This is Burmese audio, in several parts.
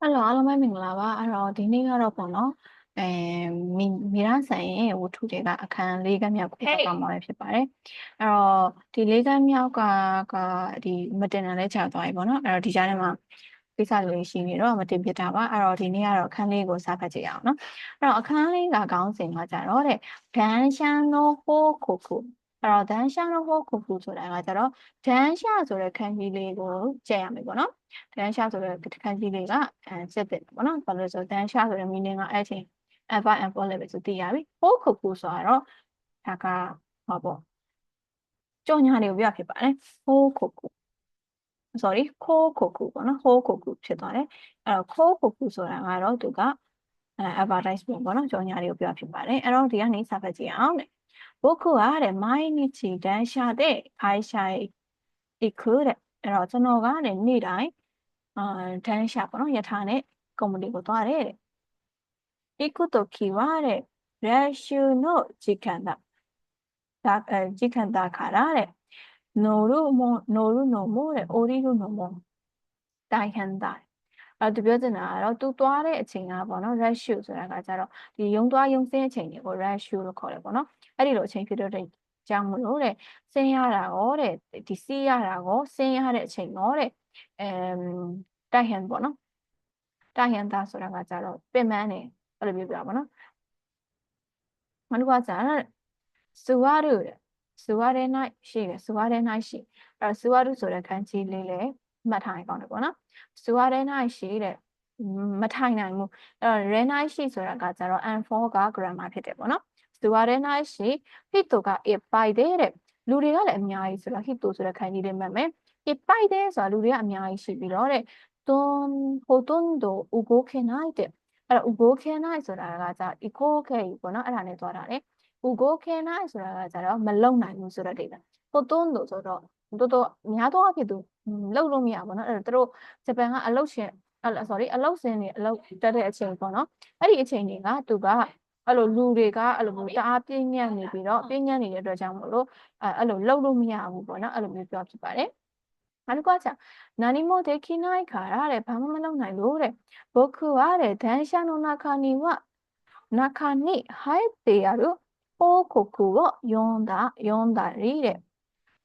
အဲ့တော့အားလုံးပဲမင်္ဂလာပါအဲ့တော့ဒီနေ့ကတော့ပေါ့နော်အဲမီမီရဆန်ရဲ့ဝတ္ထုတွေကအခန်း၄ခန်းမြောက်ကိုပတ်သွားမှာပဲဖြစ်ပါတယ်အဲ့တော့ဒီ၄ခန်းမြောက်ကကဒီမတင်တယ်လဲကြာသွားပြီပေါ့နော်အဲ့တော့ဒီကြားထဲမှာကိစ္စလေးရှိနေတော့မတင်ပြတာပါအဲ့တော့ဒီနေ့ကတော့အခန်းလေးကိုစဖတ်ကြည့်အောင်နော်အဲ့တော့အခန်းလေးကခေါင်းစဉ်ကကြတော့တဲ့ဒန်ရှန်နိုဟိုခုခု အဲ့တော့ဒန်ရှာနိုဟိုခုခုဆိုတာကကြတော့ဒန်ရှာဆိုတဲ့ခန်းကြီးလေးကိုကြည့်ရမယ်ပေါ့နော်ဒန်ရှာဆိုတဲ့ခန်းကြီးလေးကအဲစစ်တဲ့ပေါ့နော်ဘာလို့လဲဆိုဒန်ရှာဆိုတဲ့ meaning ကအဲ့ချိန် alpha and four level ဆိုသိရပြီဟိုခုခုဆိုတော့ဒါကဟောပေါ့ကြောညာတွေကိုပြဖြစ်ပါတယ်ဟိုခုခု sorry ခိုးခုခုပေါ့နော်ဟိုခုခုဖြစ်သွားတယ်အဲ့တော့ခိုးခုခုဆိုတာကတော့သူကအဲ advertisement ပေါ့နော်ကြောညာတွေကိုပြဖြစ်ပါတယ်အဲ့တော့ဒီကနေစာဖတ်ကြည့်အောင်တဲ့ 僕はあれ、毎日電車で会社へ行くで、そのがあれ、未来、電車このやたね、コムリィゴあれ。行くときはあれ、練習の時間だ。だ時間だからあれ、乗るも、乗るのも、降りるのも大変だ。 အဲ့သူပြောချင်တာကတော့သူသွားတဲ့အချိန်ကပေါ့နော် rush shoot ဆိုတာကကြတော့ဒီယုံသွားယုံစင်းအချိန်တွေကို rush shoot လို့ခေါ်တယ်ပေါ့နော်အဲ့ဒီလိုအချိန်ဖြစ်တော့တဲ့ကြောင့်မလို့တဲ့စင်းရတာရောတဲ့ဒီစီးရတာရောစင်းရတဲ့အချိန်ရောတဲ့အမ်တိုက်ဟန်ပေါ့နော်တိုက်ဟန်သားဆိုတာကကြတော့ပင်မန်းနေအဲ့လိုပြောပြပါနော်မနုကကြတော့စူဝါရုတဲ့စူဝါရဲ၌ရှိတယ်စူဝါရဲ၌ရှိအဲ့စူဝါရုဆိုတဲ့ခန်းကြီးလေးလည်း မှတ်ထားရင်ကောင်းတယ်ပေါ့နော်စူဝါရဲ၌ရှိတဲ့မထိုင်နိုင်ဘူးအဲ့တော့ re night ရှိဆိုတာကကြတော့ and for က grammar ဖြစ်တယ်ပေါ့နော်စူဝါရဲ night ရှိ hito က it ပိုက်တယ်တဲ့လူတွေကလည်းအများကြီးဆိုတော့ hito ဆိုတဲ့ခန်းကြီးလေးမှတ်မယ် it ပိုက်တယ်ဆိုတာလူတွေကအများကြီးရှိပြီးတော့တဲ့ don hotondo ugoke nai တဲ့အဲ့တော့ ugoke nai ဆိုတာကကြ ikoke ပေါ့နော်အဲ့ဒါနဲ့သွားတာလေ ugoke nai ဆိုတာကကြတော့မလုံနိုင်ဘူးဆိုတော့ဒိဗ္ဗ hotondo ဆိုတော့ တော်တော်များသောအားဖြင့်သူလှုပ်လို့မရဘူးเนาะအဲ့တော့သူတို့ဂျပန်ကအလုတ်ရှင်အဲ့ sorry အလုတ်စင်းနေအလုတ်တက်တဲ့အချိန်ပေါ့နော်အဲ့ဒီအချိန်တွေကသူကအဲ့လိုလူတွေကအဲ့လိုမျိုးတအားပြင်းညံ့နေပြီးတော့ပြင်းညံ့နေတဲ့အတွက်ကြောင့်မလို့အဲ့အဲ့လိုလှုပ်လို့မရဘူးပေါ့နော်အဲ့လိုမျိုးပြောဖြစ်ပါတယ်နောက်တစ်ခုကနာနီမိုဒေခိနိုင်ခါရတဲ့ဘာမှမလုပ်နိုင်လို့တဲ့ဘိုခုရတဲ့ဒန်ရှာနိုနာခာနီဝနာခာနိဟိုက်တေရတို့ပိုးခုခုကိုယွန်တာယွန်တာရီတဲ့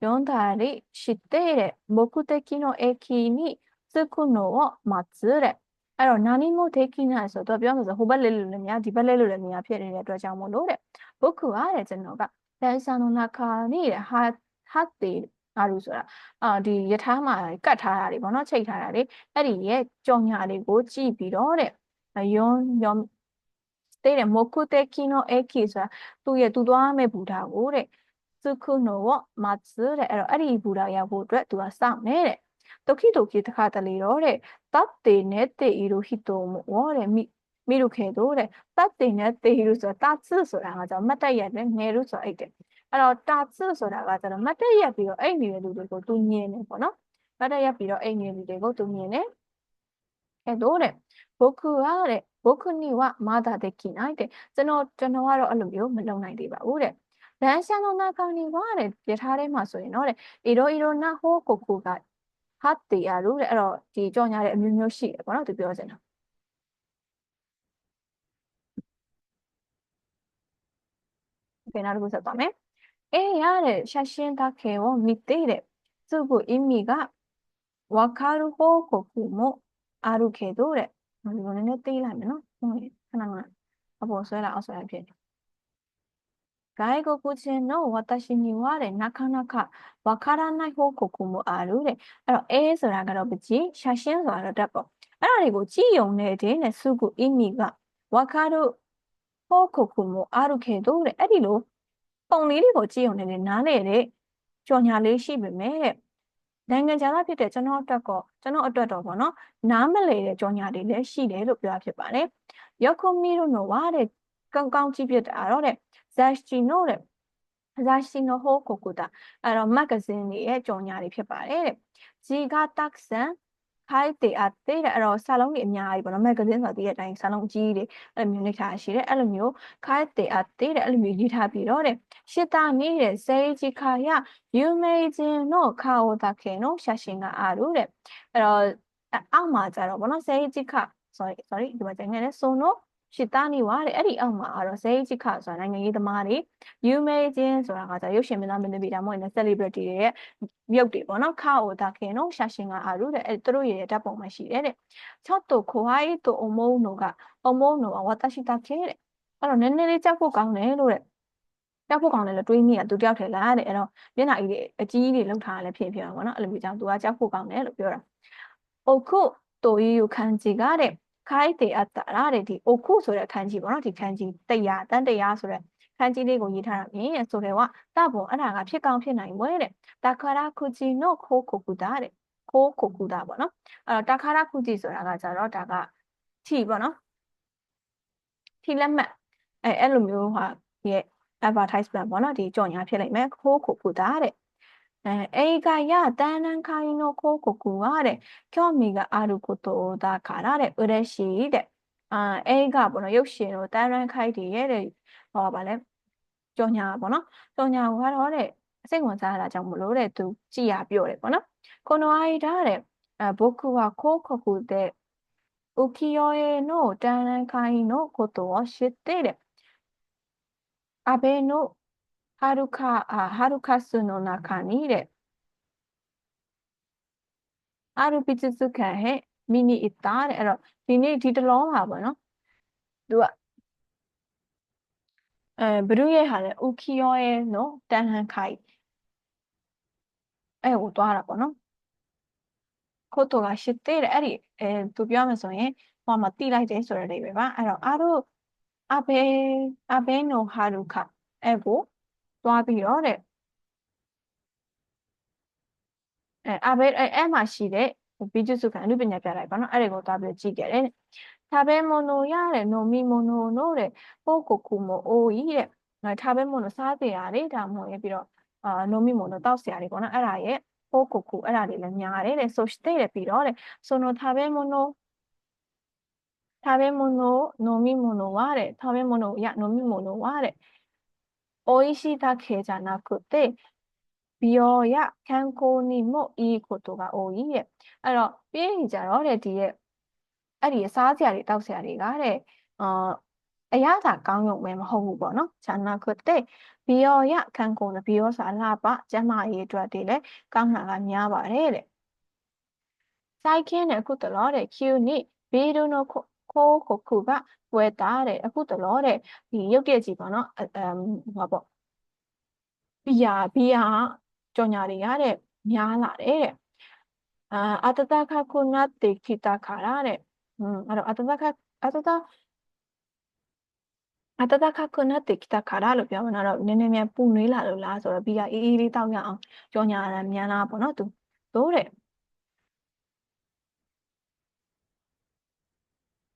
読んだりして目的の駅に着くのを待つတဲ့အဲ့တော့何もできないဆိုတော့ပြောမှာဆိုဟိုဘက်လဲလို့လည်းများဒီဘက်လဲလို့လည်းများဖြစ်နေတဲ့အတွက်ကြောင့်မို့လို့တဲ့僕はတဲ့ကျွန်တော်က電車の中にははってあるဆိုတာအာဒီယထာမှာကတ်ထားတာတွေပေါ့နော်ချိတ်ထားတာတွေအဲ့ဒီရဲ့ကြော်ညာတွေကိုကြည့်ပြီးတော့တဲ့ယွန်းယွန်းတဲ့目的の駅ဆိုတာသူ့ရဲ့သူသွားမဲ့ဘူတာကိုတဲ့ စုခုနိုဝမတ်စတဲ့အဲ့တော့အဲ့ဒီဘူတာရောက်ဖို့အတွက်သူကစောင့်နေတဲ့ဒုခိဒုခိတခါတလေတော့တဲ့တတ်တေနဲ့တေဤလိုဟိတောမောတဲ့မိမိတို့ခေတော့တဲ့တတ်တေနဲ့တေဤလိုဆိုတာတတ်စဆိုတာကကြောင့်မတ်တက်ရတယ်ငယ်လို့ဆိုအဲ့တဲ့အဲ့တော့တတ်စဆိုတာကကျတော့မတ်တက်ရပြီးတော့အဲ့နေတဲ့လူတွေကိုသူညင်နေပေါ့နော်မတ်တက်ရပြီးတော့အဲ့နေတဲ့လူတွေကိုသူညင်နေအဲ့တော့တဲ့ဘုခုကတဲ့ဘုခုနိဝမာတာတဲ့ကိနိုင်တဲ့ကျွန်တော်ကျွန်တော်ကတော့အဲ့လိုမျိုးမလုံနိုင်သေးပါဘူးတဲ့ 電車の中には出られますので、いろいろな報告が貼ってやる。あの、非常にあれ、難しいかなとな。るほどため。絵や写真だけを見ていれ、すぐ意味がわかる報告もあるけど、れ。自分寝ていらの。ん。あ、もうそれは、それは、外国人の私にはでなかなかわからない報告もあるတဲ့အဲ့တော့အဲဆိုတာကတော့ပကြီး写真ဆိုတာတော့တက်ပေါ့အဲ့ဒါတွေကိုကြည့်ယုံနေတဲ့နဲ့စုခု意味がわかる報告もあるけどတဲ့အဲ့ဒီလိုပုံလေးတွေကိုကြည့်ယုံနေတဲ့နားလေတဲ့ကြော်ညာလေးရှိပေမဲ့တဲ့နိုင်ငံခြားသားဖြစ်တဲ့ကျွန်တော်အတွက်ကောကျွန်တော်အတွက်တော့ပေါ့နော်နားမလည်တဲ့ကြော်ညာတွေလည်းရှိတယ်လို့ပြောဖြစ်ပါတယ်။ယောက်မီတို့နော်ဝါတဲ့ ကောင်းကောင်းကြည့်ပြတာတော့တဲ့ဇာရှီနိုတဲ့ဇာရှီနိုဟိုကိုကိုတာအဲ့တော့မဂ္ဂဇင်းတွေရဲ့ကြော်ညာတွေဖြစ်ပါတယ်တဲ့ဂျီဂါတက်ဆန်ခိုက်တေအတေတဲ့အဲ့တော့စာလုံးတွေအများကြီးပေါ့နော်မဂ္ဂဇင်းဆိုတဲ့အတိုင်းစာလုံးကြီးတွေအဲ့လိုမျိုးနေထားရှိတယ်အဲ့လိုမျိုးခိုက်တေအတေတဲ့အဲ့လိုမျိုးရေးထားပြီးတော့တဲ့ရှစ်တာနေတဲ့စေဂျီခါယယူမေဂျင်နိုခါအိုတာကေနိုရှာရှင်ကအားလို့တဲ့အဲ့တော့အောက်မှာကြတော့ဗောနော်စေဂျီခ sorry sorry ဒီမှာကျန်ခဲ့တယ်ဆိုနို ရှိသားနေပါတဲ့အဲ့ဒီအောက်မှာကတော့ဇေယိချိခဆိုတာနိုင်ငံရေးသမားတွေယူမေချင်းဆိုတာကကြရုပ်ရှင်မင်းသားမင်းသမီးဒါမှမဟုတ် celebrity တွေရဲ့ရုပ်တွေပေါ့နော်ခါအိုဒါခင်တို့ရှာရှင်ကအားရတဲ့အဲ့သူတို့ရဲ့ဓာတ်ပုံမှာရှိတယ်တဲ့ချော့တိုခိုဟိုင်းတိုအမုံတို့ကအမုံတို့ကဝါတရှိတာခဲတဲ့အဲ့တော့နည်းနည်းလေးကြောက်ဖို့ကောင်းတယ်လို့တဲ့ကြောက်ဖို့ကောင်းတယ်လို့တွေးမိတာသူတယောက်ထဲလားတဲ့အဲ့တော့မျက်နှာကြီးတွေအကြီးကြီးတွေလောက်ထားတာလည်းဖြစ်ဖြစ်ပါပေါ့နော်အဲ့လိုမျိုးကြောင့်သူကကြောက်ဖို့ကောင်းတယ်လို့ပြောတာအိုခုတိုယီယိုခန်ဂျီကတဲ့ ခိုက်တဲ့အတ္တရာတဲ့ဒီအိုခုဆိုတဲ့ခန်းကြီးပေါ့နော်ဒီခန်းကြီးတရားတန်တရားဆိုတဲ့ခန်းကြီးလေးကိုရေးထားတာမြင်ဆိုတော့တဘုံအဲ့ဒါကဖြစ်ကောင်းဖြစ်နိုင်ပွဲတဲ့တခါရာခုဂျီနိုခိုးခိုကူတာတဲ့ခိုးခိုကူတာပေါ့နော်အဲ့တော့တခါရာခုဂျီဆိုတာကကြတော့ဒါကထီပေါ့နော်ထီလက်မှတ်အဲအဲ့လိုမျိုးဟာရဲ့ advertisement ပေါ့နော်ဒီကြော်ညာဖြစ်လိုက်မယ်ခိုးခိုကူတာတဲ့ え映画や展覧会の広告はで興味があることだからで嬉しいでအာ映画ပေါ့နော်ရုပ်ရှင်တို့တန်ရန်ခိုက်တွေရဲ့တဲ့ဟောပါလဲကြော်ညာပေါ့နော်ကြော်ညာကတော့တဲ့စိတ်ဝင်စားတာကြောင့်မလို့တဲ့သူကြည်ရပြောတယ်ပေါ့နော်この間で僕は広告で浮世絵の展覧会のことを知っている安倍の ဟာရုခအာဟာရုခဆုနောနာခာနိတဲ့အာရုပိစုခံဟဲ့မိနီအတာတဲ့အဲ့တော့ဒီနေ့ဒီတလုံးပါပေါ့နော်သူကအဲဘရုရဲ့ဟာလဲဥခိယောရဲ့နော်တန်ဟန်ခိုင်အဲ့ဟိုသွားတာပေါ့နော်ခို့တော်ကရှစ်သေးတယ်အဲ့ဒီအဲသူပြောမယ်ဆိုရင်ဟိုမှာတိလိုက်တယ်ဆိုတဲ့အိပဲပါအဲ့တော့အားတို့အဘဲအဘဲနိုဟာရုခအဲ့ကို သွားပြီးတော့တဲ့အဲအဘဲအဲအဲ့မှာရှိတဲ့ဘီဂျုစုခံအနုပညာပြလိုက်ပါနော်အဲ့ဒီကိုသွားပြီးကြည့်ခဲ့တယ်ထာဘဲမွန်နိုရတဲ့နိုမီမွန်နိုနိုတဲ့ပိုကိုကူမိုအိုကြီးတဲ့နော်ထာဘဲမွန်နိုစားစရာတွေဒါမှမဟုတ်ရပြီးတော့အာနိုမီမွန်နိုတောက်စရာတွေပေါ့နော်အဲ့ဒါရဲ့ပိုကိုကူအဲ့ဒါတွေလည်းများတယ်တဲ့ဆိုရှိတဲ့ပြီးတော့တဲ့ဆိုနိုထာဘဲမွန်နိုထာဘဲမွန်နိုနိုမီမွန်နိုဝါတဲ့ထာဘဲမွန်နိုရနိုမီမွန်နိုဝါတဲ့ 美味しいだけじゃなくて美容や健康にもいいことが多いတဲ့အဲ့တော့ပြင်းရင်ကြတော့တဲ့ဒီရဲ့အဲ့ဒီစားစရာတွေတောက်စရာတွေကတဲ့အာအရသာကောင်းရုံပဲမဟုတ်ဘူးပေါ့နော်။ဂျာနာခွတဲ့ဘီယောရခံကုန်တဲ့ဘီယောစာလာပကျန်းမာရေးအတွက်တွေလည်းကောင်းတာကများပါတယ်တဲ့။စိုက်ခင်းတဲ့အခုတလောတဲ့ Q နိဘီဒုနို ခိုးခုခုကဝယ်တာတဲ့အခုတလောတဲ့ဒီရုပ်တရက်ကြီးပေါ့နော်အမ်ဟောပေါ့ဘီယာဘီယာကြော်ညာတွေရတဲ့များလာတယ်တဲ့အာအတတခခုနတ်တေခိတခါရတဲ့อืมအဲ့တော့အတတခအတတအတတခခုနတ်တေခိတခါရလို့ပြောမှာတော့နည်းနည်းမြန်ပူနွေးလာလို့လားဆိုတော့ဘီယာအေးအေးလေးတောက်ရအောင်ကြော်ညာရမြန်လာပေါ့နော်သူတို့တဲ့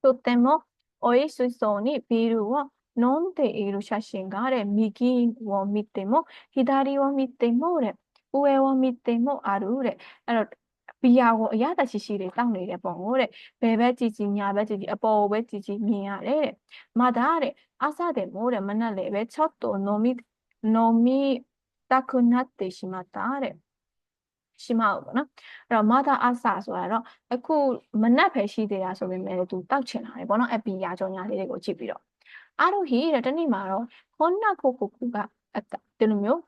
とてもおいしそうにビールを飲んでいる写真があれ、右を見ても、左を見ても、上を見てもある、あのビアを嫌だししれたんで、ぼんごれ、ベチちニ、にベチちち、あベチちニ、にレレ、まだあれ、朝でもれ、まなれ、ちょっと飲み、飲みたくなってしまったあれ。 ရှိမအောင်ပေါ့နော်အဲ့တော့ mother asa ဆိုတာတော့အခုမနက်ပဲရှိသေးတာဆိုပေမဲ့သူတောက်ချင်တာလေပေါ့နော်အပီယာကြောညာလေးတွေကိုကြည့်ပြီးတော့အာရုဟီတဲ့တနေ့မှာတော့ခွန်နာခိုကိုကူကအဒီလိုမျိုး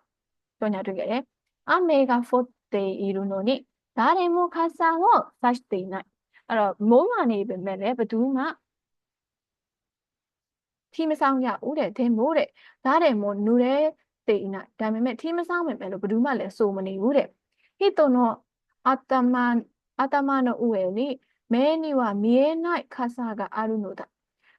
ကြောညာတွေ့ခဲ့တယ်အမေကဖို့တေအီရူနိုနိဒါရီမူခါဆာကိုဆက်တေနိုင်အဲ့တော့မိုးရွာနေပေမဲ့လည်းဘသူမှထီမဆောင်ရဦးတဲ့ဒင်မိုးတဲ့ဒါတယ်မို့နူရဲတေနိုင်ဒါပေမဲ့ထီမဆောင်မယ်ပဲလို့ဘသူမှလည်းစိုးမနေဘူးတဲ့ 人の頭頭の上に目には見えない傘があるのだ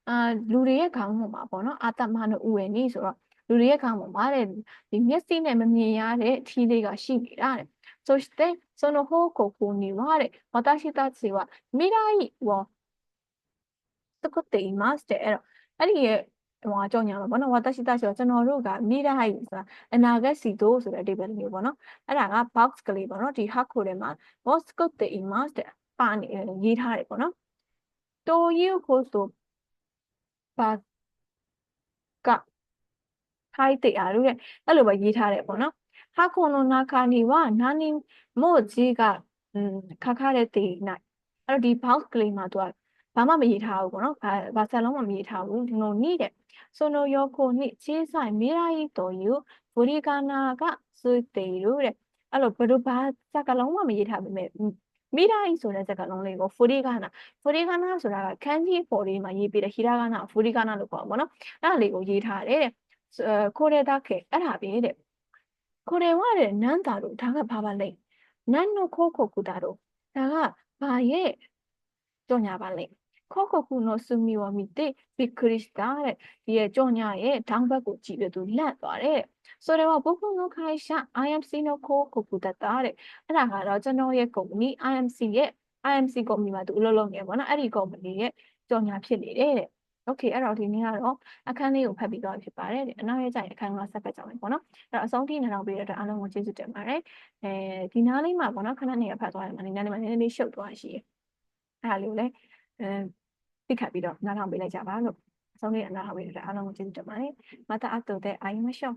အာလူတွေရဲ့ခေါင်းပေါ်မှာပေါ့နော်အာတမの上にဆိုတော့လူတွေရဲ့ခေါင်းပေါ်မှာတဲ့ဒီမျက်စိနဲ့မမြင်ရတဲ့ထီးလေးကရှိနေတာတဲ့そしてその報告にはတဲ့私たちは未来を作っていますတဲ့အဲ့တော့အဲ့ဒီရဲ့ ဟိုကြောင့်ညာမှာပေါ့နော်ဝါတရှိတရှိတော့ကျွန်တော်တို့ကမိရဟိုက်ဆိုတာအနာဂတ်စီတိုးဆိုတဲ့အဓိပ္ပာယ်မျိုးပေါ့နော်အဲ့ဒါက box ကလေးပေါ့နော်ဒီ hack ကိုထဲမှာ box ကုတ်တဲ့ image တဲ့ပါနေရေးထားတယ်ပေါ့နော်တိုယူကိုဆိုပါကခိုက်တဲ့အားလို့တဲ့အဲ့လိုပဲရေးထားတယ်ပေါ့နော်ဟာခုနိုနာခာနီဝနာနီမို့ကြီးကခါခါတဲ့တေးနိုင်အဲ့တော့ဒီ box ကလေးမှာသူက ဘာမှမရေးထားဘူးပေါ့နော်ဘာဘာစက်လုံးမှမရေးထားဘူးဒီလိုနိတဲ့ဆိုနိုယောကိုနိချေးဆိုင်မိရာဤတော်ယူဘူရီကာနာကစွတေရုတဲ့အဲ့လိုဘယ်လိုဘာစက်ကလုံးမှမရေးထားပေမဲ့မိရာဤဆိုတဲ့စက်ကလုံးလေးကိုဖူရီကာနာဖူရီကာနာဆိုတာကခန်းကြီးပေါ်လေးမှာရေးပေးတဲ့ဟီရာကာနာဖူရီကာနာလို့ခေါ်ပါဘောနော်အဲ့ဒါလေးကိုရေးထားတယ်တဲ့ခိုရဲတာခေအဲ့ဒါပဲတဲ့ခိုရဲဝတဲ့နန်းတာတို့ဒါကဘာပါလဲနန်းနိုခိုခိုကူတာတို့ဒါကဘာရဲ့ကြောညာပါလဲ ခေါခုခုနိုဆူမီဝမီတေဘီခရစ်တာတဲ့ဒီရဲ့ကြောညာရဲ့ဒေါင်းဘက်ကိုကြည့်ပြီးသူလန့်သွားတယ်ဆိုတော့ဘုခုနိုခိုင်ရှာ IMC နိုခိုခုကူတတာတဲ့အဲ့ဒါကတော့ကျွန်တော်ရဲ့ company IMC ရဲ့ IMC company မှာသူအလုပ်လုပ်နေပါတော့အဲ့ဒီ company ရဲ့ကြောညာဖြစ်နေတယ်တဲ့ Okay အဲ့တော့ဒီနေ့ကတော့အခန်းလေးကိုဖတ်ပြီးတော့ဖြစ်ပါတယ်တဲ့အနောက်ရဲ့ကြိုင်အခန်းကဆက်ဖတ်ကြမယ်ပေါ့နော်အဲ့တော့အဆုံးထိနားထောင်ပေးတဲ့အတွက်အားလုံးကိုကျေးဇူးတင်ပါတယ်အဲဒီနားလေးမှာပေါ့နော်ခဏနေရဖတ်သွားတယ်မှာဒီနားလေးမှာနည်းနည်းလေးရှုပ်သွားရှိတယ်အဲ့ဒါလေးကိုလည်းအဲ သိခတ်ပြီးတော့နားထောင်ပေးလိုက်ကြပါလို့အဆုံးလေးအနားထောင်ပေးတဲ့အားလုံးကိုကျေးဇူးတင်ပါတယ်မတအပ်တူတဲ့အိုင်မရှော့